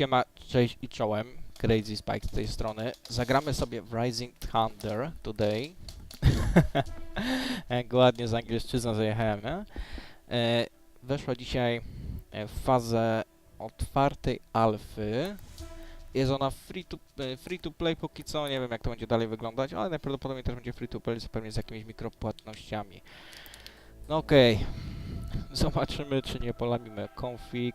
Siema, cześć i czołem. Crazy Spike z tej strony. Zagramy sobie w Rising Thunder today. Jak ładnie z angielszczyzną zajechałem, nie? E, weszła dzisiaj e, w fazę otwartej alfy. Jest ona free to, e, free to play póki co, nie wiem jak to będzie dalej wyglądać, ale najprawdopodobniej też będzie free to play, pewnie z jakimiś mikropłatnościami. No okej. Zobaczymy, czy nie polamimy config.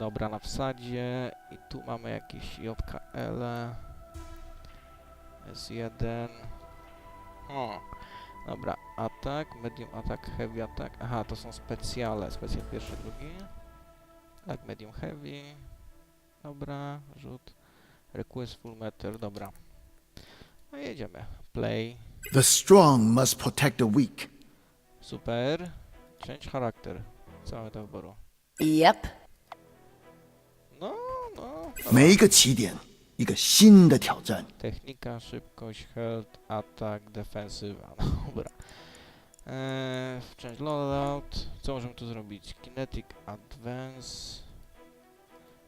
Dobra, na wsadzie. I tu mamy jakieś JKL. S1. O. Dobra, atak, medium atak, heavy atak. Aha, to są specjale. Specjal pierwszy, drugi. Tak, medium heavy. Dobra, rzut. Request full meter, dobra. No jedziemy. Play. The strong must protect the weak. Super. Change charakter. Mamy do wyboru? Yep. No, no. 每一个起点，一个新的挑战。 Technika, szybkość, health, atak, defensywa. Dobra. Eee, change loadout. Co możemy tu zrobić? Kinetic Advance.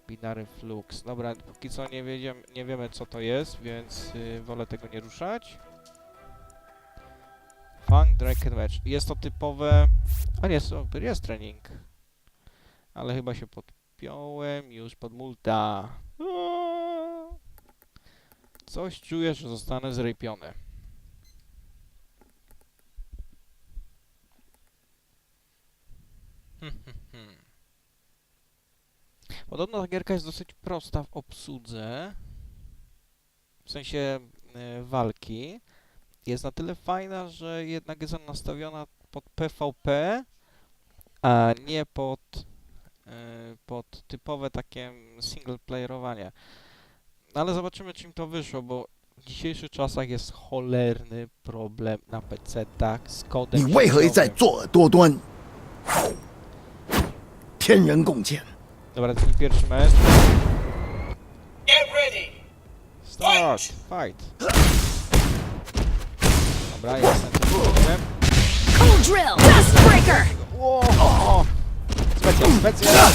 Binary Flux. Dobra, póki co nie, wiedziem, nie wiemy co to jest, więc y, wolę tego nie ruszać. Funk Drake and Match. Jest to typowe... A nie, super, jest trening. Ale chyba się podpiąłem już pod multa. Aaaa. Coś czuję, że zostanę zrypiony. Hmm, hmm, hmm. Podobno ta gierka jest dosyć prosta w obsłudze. W sensie e, walki. Jest na tyle fajna, że jednak jest ona nastawiona pod PvP, a nie pod, pod typowe takie singleplayerowanie. No ale zobaczymy, czym to wyszło, bo w dzisiejszych czasach jest cholerny problem na PC-tach z kodem 你为何一再 sieciowym. 作恶多端？天人共鉴， Dobra, to jest pierwszy mecz. Get ready. Start! Fight! Dobra, jestem tym Cold drill. Dust breaker. Wow! Specjal, specjal!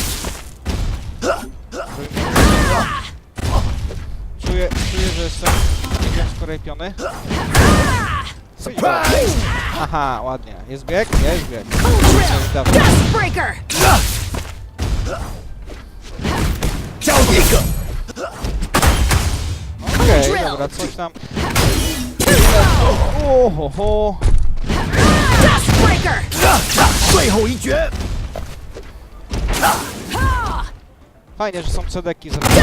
Czuję, czuję, że jestem niewiele skorepiony. surprise！ Aha, ładnie. Jest bieg? Jest bieg. Cold drill. Dawaj. Dust breaker. 交一个， Okej, drill. dobra, coś tam. Ohoho. Dust breaker. 最后一决， Ha. Fajnie, że są cedeki zrobione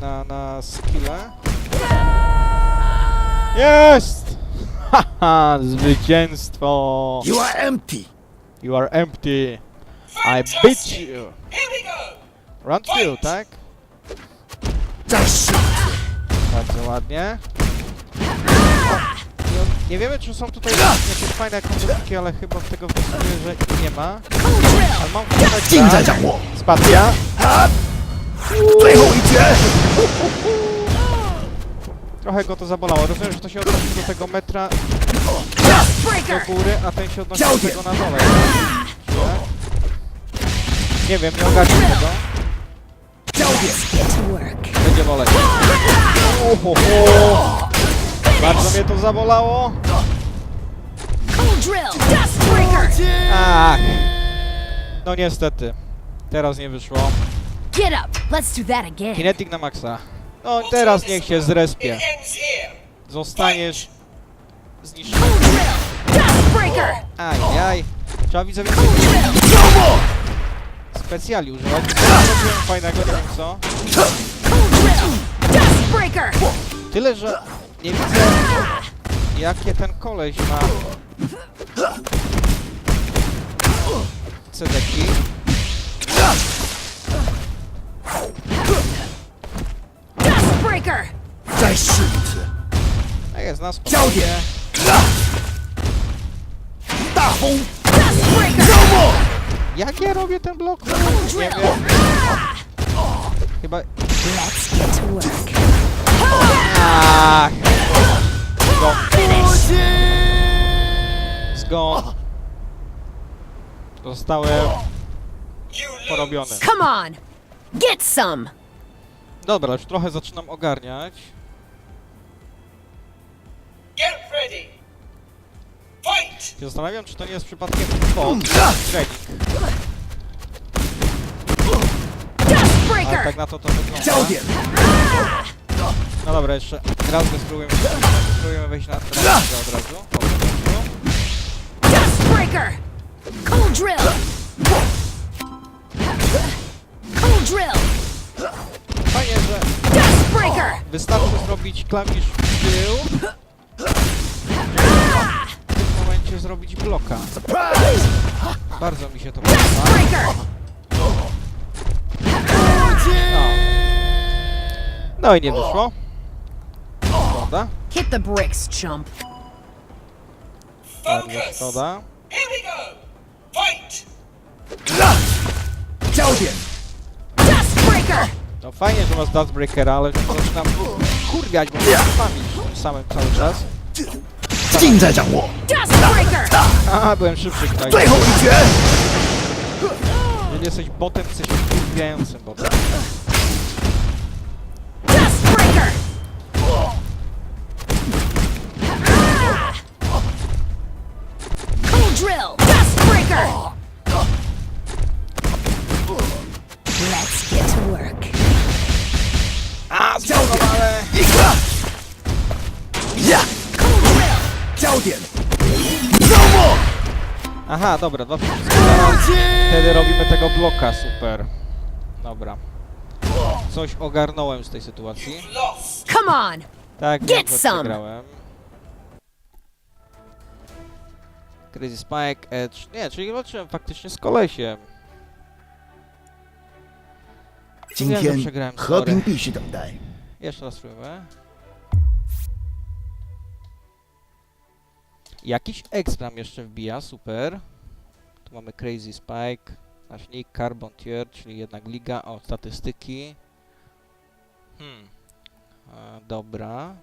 na, na skille. Jest! Haha, zwycięstwo! you are empty。You are empty. I beat you. Here we go. Round two, tak? 再试，Bardzo ładnie. Nie wiemy, czy są tutaj jakieś fajne kosmetyki, ale chyba w tego wnioskuję, że nie ma. Ale mam kosmetyka. Tak. Spacja. Trochę go to zabolało. Rozumiem, że to się odnosi do tego metra do góry, a ten się odnosi do tego na dole. Nie, wiem, nie ogarnię tego. Będzie boleć. Ohoho. Bardzo mnie to zabolało. Cold drill. Dust breaker. Ach. No niestety. Teraz nie wyszło. Get up. Let's do that again. Kinetic na maksa. No teraz niech się zrespie. Zostaniesz zniszczony. Cold drill. Dust breaker. Ajaj. Trzeba widzę więcej specjali używać. Zrobiłem fajnego, nie wiem co. Cold drill. Dust breaker. Tyle, że nie widzę, jakie ten koleś ma cedeki. Breaker! Zajszczyńcy! A jest na spokojnie. Dachą! Jak ja robię ten blok? Nie wiem. Chyba... Let's get to work. Ach. Zgon. Zgon. Zostałem porobiony. Come on. Get some! Dobra, już trochę zaczynam ogarniać. Get ready. Fight. Się zastanawiam, czy to nie jest przypadkiem bot trening. Ale tak na to to wygląda. No dobra, jeszcze raz go spróbujemy, spróbujemy wejść na na od razu. O, od razu. Dust breaker! Cold drill! Cold drill! Fajnie, że Dust breaker! wystarczy zrobić klawisz w tył. W tym momencie zrobić bloka. Bardzo mi się to podoba. breaker! No. No i nie wyszło. Szkoda. Hit the bricks, chump. Bardzo Focus. szkoda. Here we go. Fight. 焦点， Dust breaker! No fajnie, że masz Dustbreakera, ale już zaczynam kurwiać, bo muszę pamięć tym samym cały czas. 尽在掌握， Dust breaker! Aha, byłem szybszy tutaj. 最后一决， Jeżeli jesteś botem, jesteś kurwiającym botem. Aha, dobra, dwa przyciski naraz. Wtedy robimy tego bloka, super. Dobra. Coś ogarnąłem z tej sytuacji. Lost. Come on! Tak, Get wiem, że some. przegrałem. Crazy Spike, Edge... Nie, czyli walczyłem faktycznie z kolesiem. 今 Wiem, że 天 przegrałem, 和 sorry. 平必须等待。 Jeszcze raz spróbujemy. Jakiś exp nam jeszcze wbija, super. Tu mamy Crazy Spike, nasz nick, Carbon Tier, czyli jednak liga, o, statystyki. Hmm. Dobra.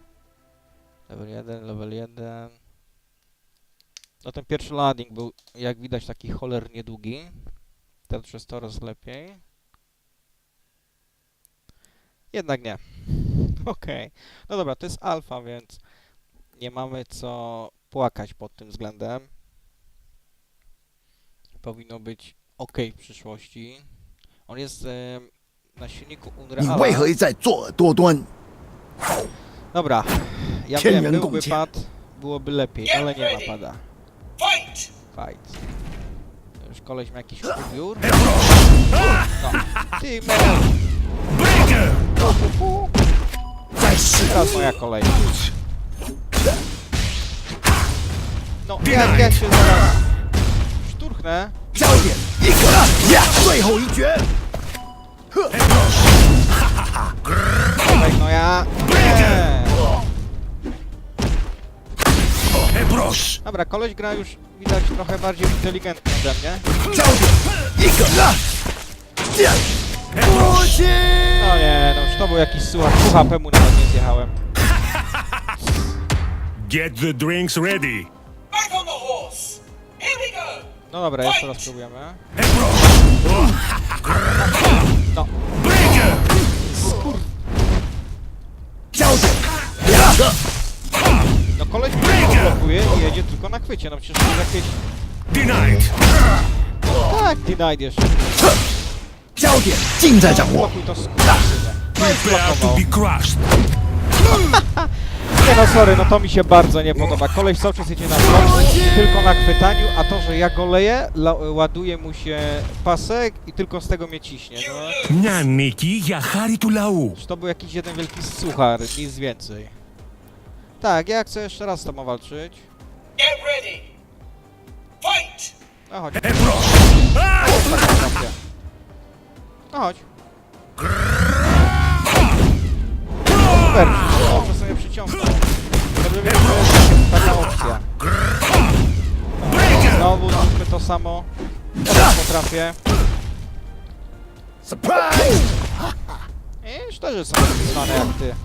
Level 1, level 1. No ten pierwszy landing był, jak widać, taki cholernie długi. Teraz przez to raz lepiej. Jednak nie. Okej. No dobra, to jest alfa, więc nie mamy co płakać pod tym względem. Powinno być ok w przyszłości. On jest e, na silniku Unreal. Dobra, ja wiem, byłby pad, byłoby lepiej, ale nie ma pada. Fight! Fight. Już koleś ma jakiś ubiór. No. Teraz moja kolej. No, jak ja się zaraz szturchnę. Czekaj, no ja... Nie. Dobra, koleś gra już widać trochę bardziej inteligentnie ode mnie. No nie, no już to był jakiś suchar. Pół mu nawet nie zjechałem. Get the drinks ready. No dobra, jeszcze raz spróbujemy. No, 焦点，呀， no koleś mnie blokuje i jedzie tylko na chwycie. No przecież to jest jakieś... Denied. Tak, denied jeszcze. 焦点尽在掌握， Blokuj to skurczynę. No i Prepare to zblokował. be crushed. Nie no, sorry, no to mi się bardzo nie podoba. Koleś cały czas jedzie na końcu, tylko na chwytaniu, a to, że ja go leję, ładuje mu się pasek i tylko z tego mnie ciśnie. No. Miki ja haritulału. Czy to był jakiś jeden wielki suchar, nic więcej. Tak, ja chcę jeszcze raz z tobą walczyć. No chodź. E, no chodź. Super, ściągnął. To by była pewna opcja. Znowu zróbmy to samo. Teraz potrafię. Surprise! I szczerze są zwane jak ty.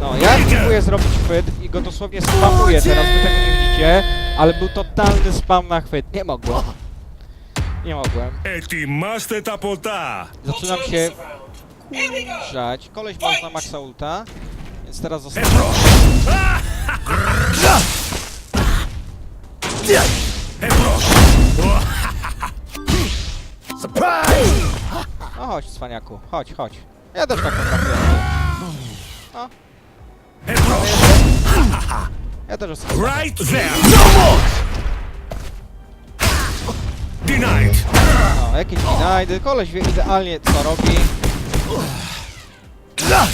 No, ja próbuję zrobić chwyt i go dosłownie spamuję, teraz wy tego nie widzicie, ale był totalny spam na chwyt, nie mogło. Nie mogłem. Ετοιμάστε τα ποτά. We'll Zaczynam turn się this around. Here we go. grzać. Koleś ma już na maxa ulta. Więc teraz zostawiam. Εμπρός. Surprise! No chodź, cwaniaku. Chodź, chodź. Ja też tak potrafię. Εμπρός. Ja też jestem. Right there. Denied! No, jakiś denied. Koleś wie idealnie co robi. No.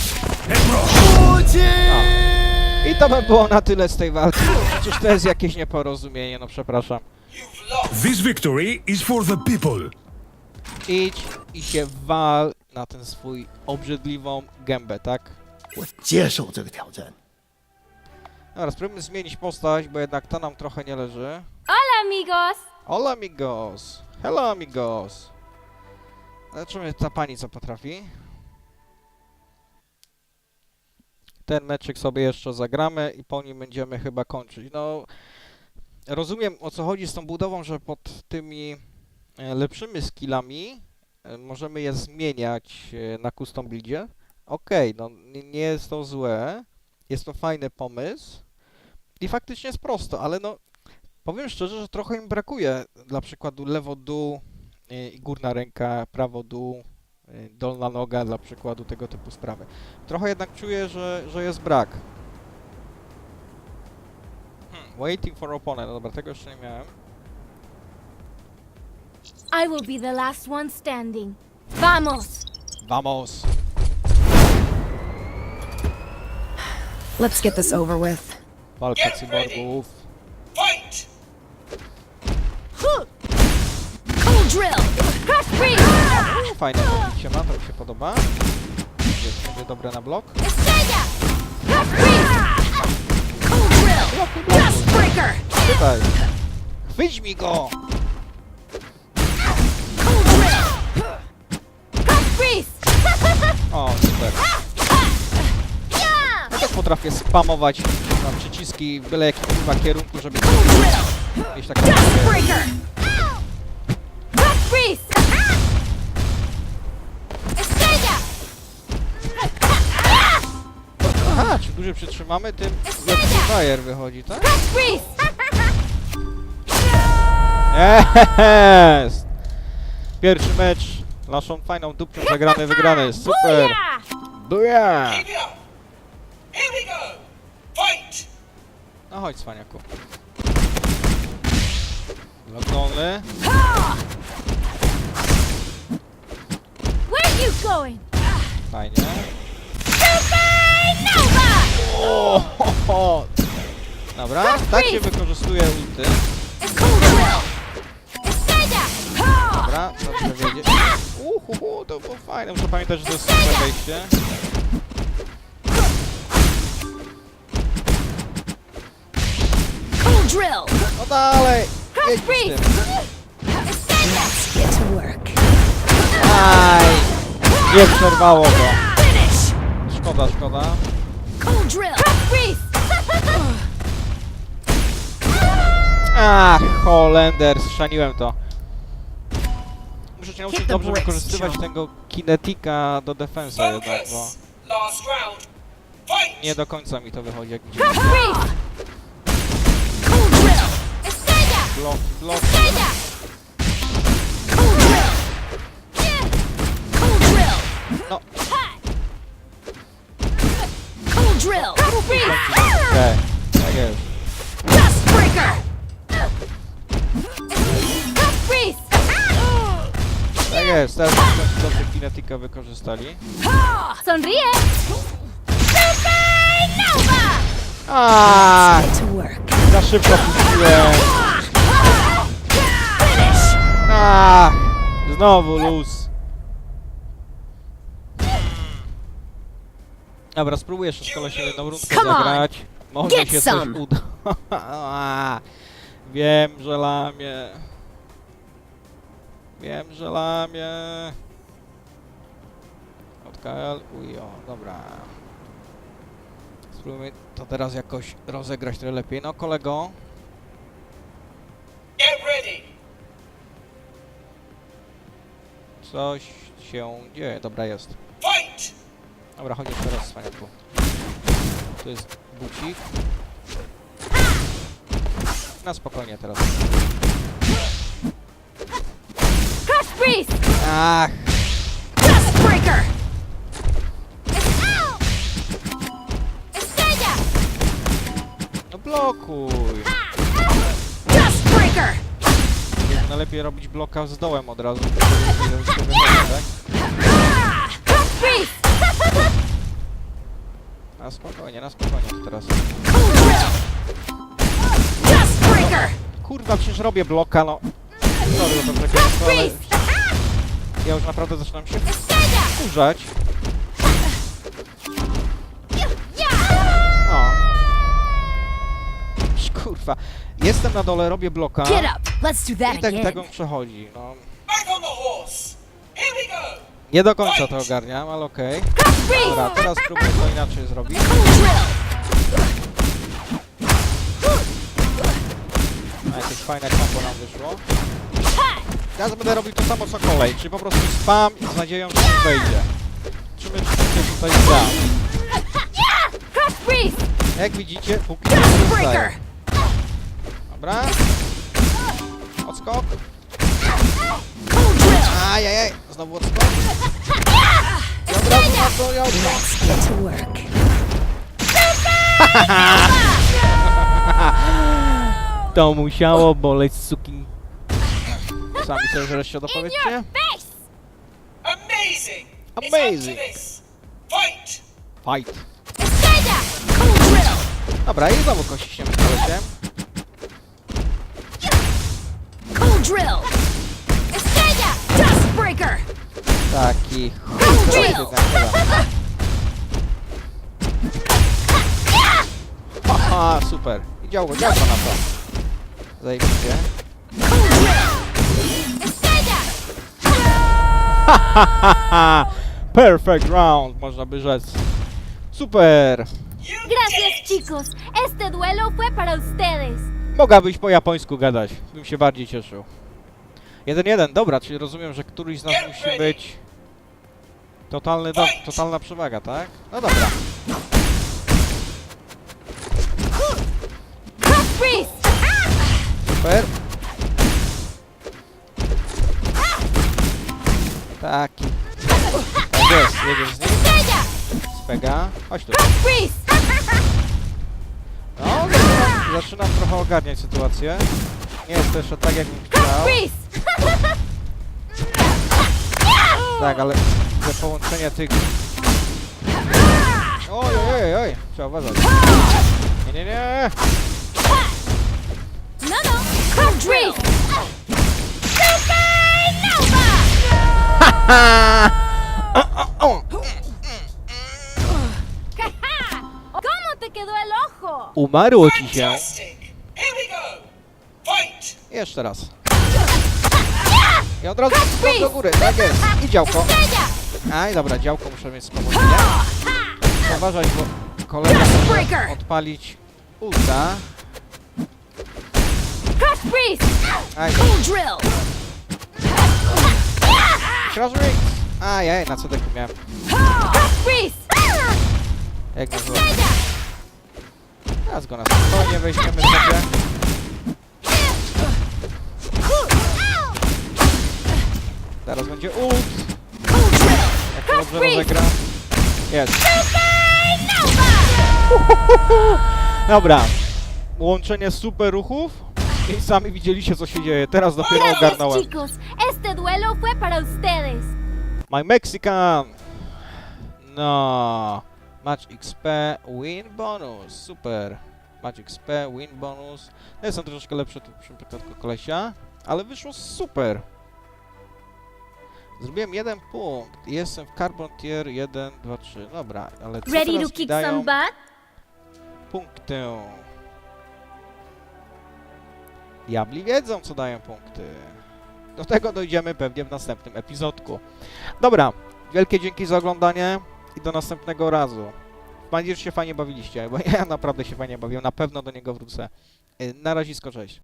I to by było na tyle z tej walki. Przecież to jest jakieś nieporozumienie, no przepraszam. This victory is for the people. Idź i się wal na ten swój obrzydliwą gębę, tak? 我接受这个挑战。Dobra, spróbujmy zmienić postać, bo jednak ta nam trochę nie leży. Hola amigos! Hola amigos! Hello amigos! Zobaczymy ta pani co potrafi. Ten meczyk sobie jeszcze zagramy i po nim będziemy chyba kończyć. No, rozumiem o co chodzi z tą budową, że pod tymi e, lepszymi skillami e, możemy je zmieniać e, na custom buildzie. Okej, no nie nie jest to złe. Jest to fajny pomysł. I faktycznie jest prosto, ale no Powiem szczerze, że trochę im brakuje. Dla przykładu lewo dół y, i górna ręka, prawo dół, y, dolna noga, dla przykładu tego typu sprawy. Trochę jednak czuję, że, że jest brak. Hmm, waiting for opponent. No dobra, tego jeszcze nie miałem. I will be the last one standing. Vamos. Vamos! Let's get this over with. Walka cyborgów. Fajne podbicie ma, to mi się podoba. Jest sobie dobre na blok. Dust breaker! Tutaj! Chwyć mi go! O, super. Ja też potrafię spamować przyciski w byle jakim kierunku, żeby mieć takie... dłużej przytrzymamy, tym lepszy fire wychodzi, tak? Jest! Pierwszy mecz naszą fajną dupką zagrany, wygrany. Super! Buja! No chodź, cwaniaku. Lognony. Fajnie. Supernova. O, ho, ho. Dobra, tak się wykorzystuje ulty. Dobra, dobrze wiedzieć. Uhuhu, to było fajne. Muszę pamiętać, że to jest super wejście. Cold drill! No dalej! Jedź z tym. Aj! Nie przerwało go. Szkoda, szkoda. Cold drill! Ach, Holender, strzaniłem to. Muszę się nauczyć dobrze bricks, wykorzystywać John. tego kinetika do defensa jednak, bo nie do końca mi to wychodzi jak widzicie. Blok, blok. No. Cold drill! Okej, tak jest. Dust breaker! Jest, teraz dobrze kinetika wykorzystali. Sonríe. Supernova. Aaaa, to work. za szybko puściłem. Ach, znowu luz. Dobra, spróbuję jeszcze z kolesiem jedną rundkę Come on. zagrać. Może Get się coś uda. Wiem, że lamię. Wiem, że lamię. Od KL, ujo, dobra. Spróbujmy to teraz jakoś rozegrać trochę lepiej. No kolego. Coś się dzieje. Dobra, jest. Dobra, chodź teraz, faniaku. To jest bucik. Na spokojnie teraz. Priest! Ach, Dustbreaker! Estrella! no blokuj. Dustbreaker! Najlepiej robić bloka z dołem od razu, żeby się wychodzić, tak? Crush Priest! Na spokojnie, na spokojnie teraz. Drill! Kurwa, przecież robię bloka, no. Sorry, to takie Priest! Ja już naprawdę zaczynam się wkurzać. No. Kurwa. Jestem na dole, robię bloka i tak tego przechodzi, no. Nie do końca to ogarniam, ale okej. Priest! Dobra, teraz spróbuję to inaczej zrobić. Drill! A jakieś fajne kombo nam wyszło. Teraz będę robił to samo co kolej, czyli po prostu spam z nadzieją, że mi wejdzie. Czy my się tutaj da? Jak widzicie, póki nie! Dobra. Odskok. Ajajaj, znowu odskok. I od to ja to musiało boleć sukin. Sami sobie wreszcie dopowiedzcie. Face! Amazing! Amazing. Fight! Fight. Dobra, i znowu kościśniemy kolesiem. Cool drill! Estrella! Dustbreaker! Taki Cool drill! Dobra. Haha, super. I działko, działko na to. Zajebiście. Cool perfect round, można by rzec. Super. Gracias chicos, este duelo fue para ustedes. Mogłabyś po japońsku gadać, bym się bardziej cieszył. 1-1, dobra, czyli rozumiem, że któryś z nas musi być totalny do, totalna przewaga, tak? No dobra. Super. Taki. Tak jest, jedziesz z nim. Spega. Chodź tu. No, zaczynam, zaczynam trochę ogarniać sytuację. Nie jest to jeszcze tak, jak bym Crush chciał. Tak, ale te połączenie tych... Oj, oj, oj, oj. Trzeba uważać. Nie, nie, nie. No, no! Crush Priest! ¿Cómo te quedó el ojo? Umarło ci się. Jeszcze raz. I od razu skok do góry, tak jest. I działko. Aj, dobra, działko muszę mieć spokojnie. Uważać, bo kolega może odpalić Priest! Aj, Cool Crash Rings. Ajaj, na co tak miałem. Jak? Estrella! Teraz go na spokojnie weźmiemy sobie. Teraz będzie ult. Jak dobrze rozegra. Jest. Dobra. Łączenie super ruchów. I sami widzieliście co się dzieje. Teraz dopiero ogarnąłem. Este duelo fue para ustedes. My Mexican. No. Match XP, win bonus. Super. Match XP, win bonus. No jestem troszeczkę lepszy tu w przypadku kolesia, ale wyszło super. Zrobiłem jeden punkt. Jestem w Carbon Tier 1, 2, 3. Dobra, ale co Ready to kick dają some butt? punkty? Diabli wiedzą, co dają punkty. Do tego dojdziemy pewnie w następnym epizodku. Dobra, wielkie dzięki za oglądanie i do następnego razu. Mam nadzieję, że się fajnie bawiliście, bo ja naprawdę się fajnie bawiłem, na pewno do niego wrócę. Y, Na razie, cześć.